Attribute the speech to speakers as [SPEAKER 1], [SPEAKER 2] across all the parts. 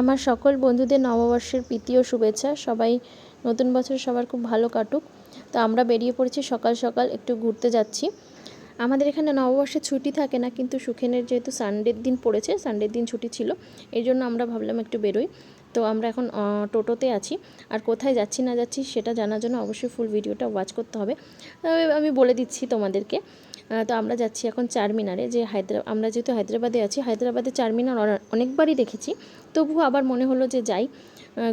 [SPEAKER 1] আমার সকল বন্ধুদের নববর্ষের প্রীতি ও শুভেচ্ছা। সবাই নতুন বছর সবার খুব ভালো কাটুক। তো আমরা বেরিয়ে পড়েছি, সকাল সকাল একটু ঘুরতে যাচ্ছি। আমাদের এখানে নববর্ষে ছুটি থাকে না, কিন্তু সুখেনের যেহেতু সানডের দিন পড়েছে সানডের দিন ছুটি ছিল এই জন্য আমরা ভাবলাম একটু বেরোই। তো আমরা এখন টোটোতে আছি। আর কোথায় যাচ্ছি না যাচ্ছি সেটা জানার জন্য অবশ্যই ফুল ভিডিওটা ওয়াচ করতে হবে। আমি বলে দিচ্ছি তোমাদেরকে তো আমরা যাচ্ছি এখন চারমিনারে যে হায়দ্রা, আমরা যেহেতু হায়দ্রাবাদে আছি, হায়দ্রাবাদে চারমিনার অনেকবারই দেখেছি। তবুও আবার মনে হলো যে যাই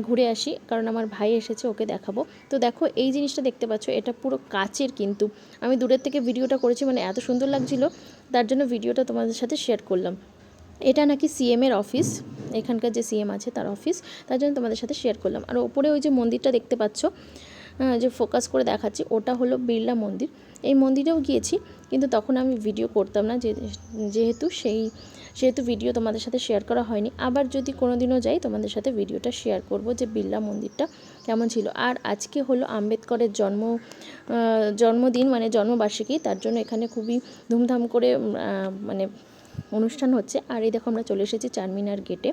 [SPEAKER 1] ঘুরে আসি, কারণ আমার ভাই এসেছে, ওকে দেখাবো। তো দেখো, এই জিনিসটা দেখতে পাচ্ছ, এটা পুরো কাচের কিন্তু। আমি দূরের থেকে ভিডিওটা করেছি মানে এত সুন্দর লাগছিল, তার জন্য ভিডিওটা তোমাদের সাথে শেয়ার করলাম। এটা নাকি সিএম এর অফিস এখানকার যে সিএম আছে তার অফিস তার জন্য তোমাদের সাথে শেয়ার করলাম। আর ওপরে ওই যে মন্দিরটা দেখতে পাচ্ছ যে ফোকাস করে দেখাচ্ছি, ওটা হলো বিড়লা মন্দির। এই মন্দিরেও গিয়েছি, কিন্তু তখন আমি ভিডিও করতাম না যেহেতু সেই, সেহেতু ভিডিও তোমাদের সাথে শেয়ার করা হয়নি। আবার যদি কোনো দিনও যাই, তোমাদের সাথে ভিডিওটা শেয়ার করব যে বিড়লা মন্দিরটা কেমন ছিল। আর আজকে হলো আম্বেদকরের জন্ম জন্মদিন মানে জন্মবার্ষিকী, তার জন্য এখানে খুবই ধুমধাম করে মানে অনুষ্ঠান হচ্ছে। আর এই দেখো আমরা চলে এসেছি চারমিনার গেটে।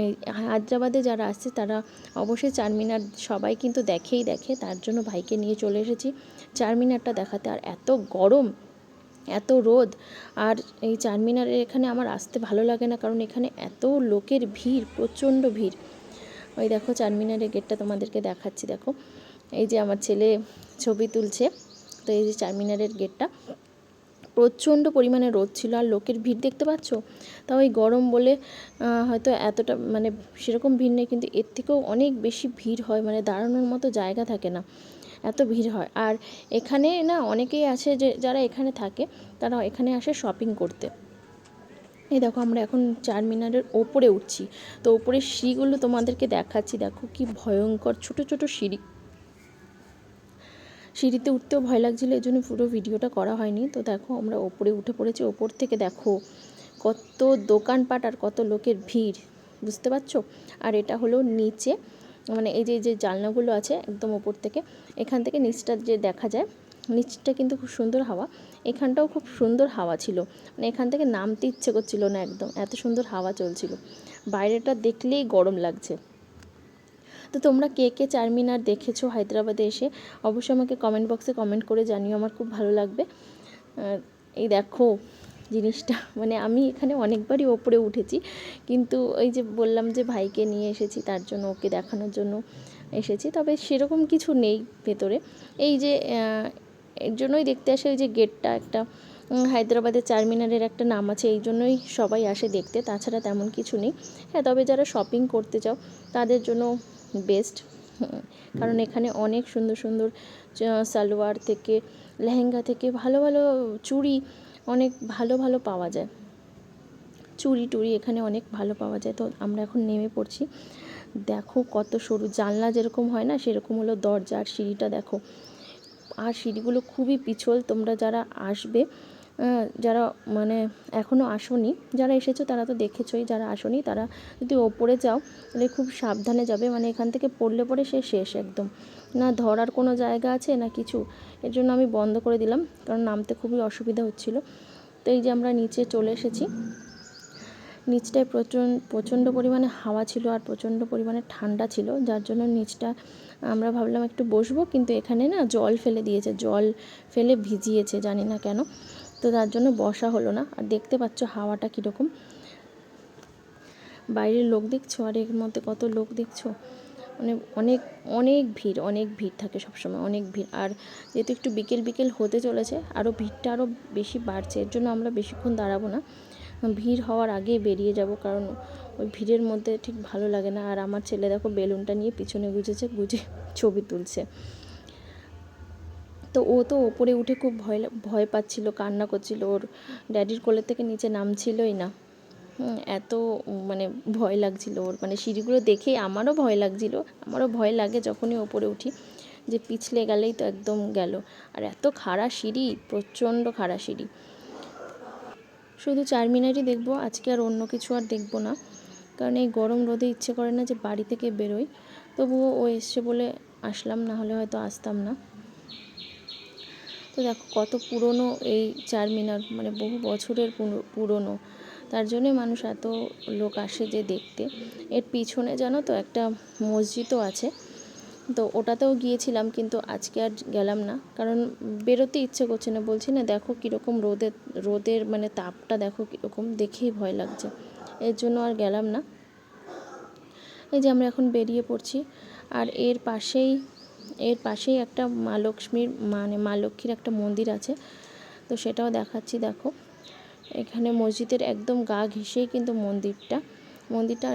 [SPEAKER 1] এই হায়দ্রাবাদে যারা আসছে তারা অবশ্যই চারমিনার সবাই কিন্তু দেখেই দেখে, তার জন্য ভাইকে নিয়ে চলে এসেছি চারমিনারটা দেখাতে। আর এত গরম, এত রোদ। আর এই চারমিনারের এখানে আমার আসতে ভালো লাগে না, কারণ এখানে এত লোকের ভিড়, প্রচণ্ড ভিড়। ওই দেখো চারমিনারের গেটটা তোমাদেরকে দেখাচ্ছি, দেখো। এই যে আমার ছেলে ছবি তুলছে, তো এই যে চারমিনারের গেটটা। প্রচণ্ড পরিমাণে রোদ ছিল আর লোকের ভিড় দেখতে পাচ্ছ? তাও এই গরম বলে হয়তো এতটা মানে সেরকম ভিড় নেই, কিন্তু এর থেকেও অনেক বেশি ভিড় হয় মানে দাঁড়ানোর মতো জায়গা থাকে না, এত ভিড় হয়। আর এখানে না অনেকেই আছে যে, যারা এখানে থাকে তারা এখানে আসে শপিং করতে। এই দেখো আমরা এখন চারমিনারের ওপরে উঠছি, তো ওপরের সিঁড়িগুলো তোমাদেরকে দেখাচ্ছি, দেখো কি ভয়ঙ্কর ছোট ছোট সিঁড়ি। সিঁড়িতে উঠতেও ভয় লাগছিল এই জন্য পুরো ভিডিওটা করা হয়নি। তো দেখো, আমরা ওপরে উঠে পড়েছি, ওপর থেকে দেখো কত দোকানপাট আর কত লোকের ভিড়, বুঝতে পারছ? আর এটা হলো নিচে মানে এই যে যে জানলাগুলো আছে একদম ওপর থেকে, এখান থেকে নিচটা যে দেখা যায়, নিচটা কিন্তু খুব সুন্দর হাওয়া, এখানটাও খুব সুন্দর হাওয়া ছিল মানে এখান থেকে নামতে ইচ্ছে করছিল না একদম, এত সুন্দর হাওয়া চলছিল। বাইরেটা দেখলেই গরম লাগছে। তো তোমরা কে কে চারমিনার দেখেছ হায়দ্রাবাদে এসে অবশ্যই আমাকে কমেন্ট বক্সে কমেন্ট করে জানিও, আমার খুব ভালো লাগবে। এই দেখো জিনিসটা মানে আমি এখানে অনেকবারই ওপরে উঠেছি, কিন্তু ওই যে বললাম যে ভাইকে নিয়ে এসেছি, তার জন্য ওকে দেখানোর জন্য এসেছি, তবে সেরকম কিছু নেই ভেতরে। এই যে এর জন্যই দেখতে আসে ওই যে গেটটা একটা হায়দ্রাবাদের চারমিনারের একটা নাম আছে, এই জন্যই সবাই আসে দেখতে, তাছাড়া তেমন কিছু নেই। হ্যাঁ তবে যারা শপিং করতে চাও, তাদের জন্য বেস্ট কারণ এখানে অনেক সুন্দর সুন্দর সালোয়ার থেকে, লেহেঙ্গা থেকে ভালো ভালো চুড়ি অনেক ভালো ভালো পাওয়া যায়। চুড়ি টুড়ি এখানে অনেক ভালো পাওয়া যায়। তো আমরা এখন নেমে পড়ছি। দেখো কত সরু, জানলা যেরকম হয় না, সেরকম হলো দরজা আর সিঁড়িটা দেখো। আর সিঁড়িগুলো খুবই পিছল, তোমরা যারা আসবে যারা মানে এখনও আসোনি, যারা এসেছ তারা তো দেখেছোই, যারা আসনি তারা যদি ওপরে যাও তাহলে খুব সাবধানে যাবে মানে এখান থেকে পড়লে পরে সে শেষ একদম। না ধরার কোনো জায়গা আছে না কিছু? এর জন্য আমি বন্ধ করে দিলাম, কারণ নামতে খুবই অসুবিধা হচ্ছিল। তো এই যে আমরা নিচে চলে এসেছি, নিচটায় প্রচণ্ড প্রচণ্ড পরিমাণে হাওয়া ছিল আর প্রচণ্ড পরিমাণে ঠান্ডা ছিল, যার জন্য নিচটা আমরা ভাবলাম একটু বসবো, কিন্তু এখানে না জল ফেলে দিয়েছে, জল ফেলে ভিজিয়েছে, জানি না কেন। তো তার জন্য বসা হলো না। আর দেখতে পাচ্ছ হাওয়াটা কীরকম। বাইরের লোক দেখছ? আর এর মধ্যে কত লোক দেখছ? মানে অনেক অনেক ভিড় অনেক ভিড় থাকে সবসময়, অনেক ভিড়। আর যেহেতু একটু বিকেল বিকেল হতে চলেছে আরও ভিড়টা আরও বেশি বাড়ছে। এর জন্য আমরা বেশিক্ষণ দাঁড়াবো না। ভিড় হওয়ার আগে বেরিয়ে যাব, কারণ ওই ভিড়ের মধ্যে ঠিক ভালো লাগে না। আর আমার ছেলে দেখো বেলুনটা নিয়ে পিছনে গুজেছে, গুজে ছবি তুলছে। তো ও তো ওপরে উঠে খুব ভয় ভয় পাচ্ছিল, কান্না করছিল। ওর ড্যাডির কোলের থেকে নিচে নামছিলই না। এত মানে ভয় লাগছিল ওর। মানে সিঁড়িগুলো দেখেই আমারও ভয় লাগছিল। আমারও ভয় লাগে যখনই ওপরে উঠি, যে পিছলে গেলেই তো একদম গেল। আর এত খাড়া সিঁড়ি, প্রচণ্ড খাড়া সিঁড়ি। শুধু চারমিনারই দেখব, আজকে আর অন্য কিছু আর দেখব না। কারণ এই গরম রোদে ইচ্ছে করে না যে বাড়ি থেকে বেরোই। তবুও ও এসছে বলে আসলাম, না হলে হয়তো আসতাম না। তো দেখো কত পুরনো এই চারমিনার মানে বহু বছরের পুরনো। তার জন্যে মানুষ এত লোক আসে যে দেখতে। এর পিছনে জানো তো একটা মসজিদও আছে। তো ওটাতেও গিয়েছিলাম কিন্তু আজকে আর গেলাম না। কারণ বেরোতে ইচ্ছে করছে না। বলছি না, দেখো কীরকম রোদের রোদের মানে তাপটা দেখো কীরকম, দেখেই ভয় লাগছে। এর জন্য আর গেলাম না। এই যে আমরা এখন বেরিয়ে পড়ছি। আর এর পাশেই এর পাশেই একটা মা লক্ষ্মীর মানে মা লক্ষ্মীর একটা মন্দির আছে। তো সেটাও দেখাচ্ছি, দেখো। এখানে মসজিদের একদম গা ঘেঁষেই কিন্তু মন্দিরটা। মন্দিরটা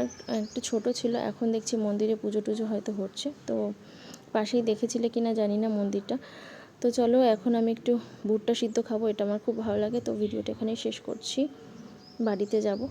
[SPEAKER 1] একটু ছোট ছিল, এখন দেখছি মন্দিরে পুজো টুজো হয়তো হচ্ছে। তো পাশেই দেখেছিলে কি না জানি না মন্দিরটা। তো চলো, এখন আমি একটু ভুট্টা সিদ্ধ খাব, এটা আমার খুব ভালো লাগে। তো ভিডিওটা এখানেই শেষ করছি। বাড়িতে যাব।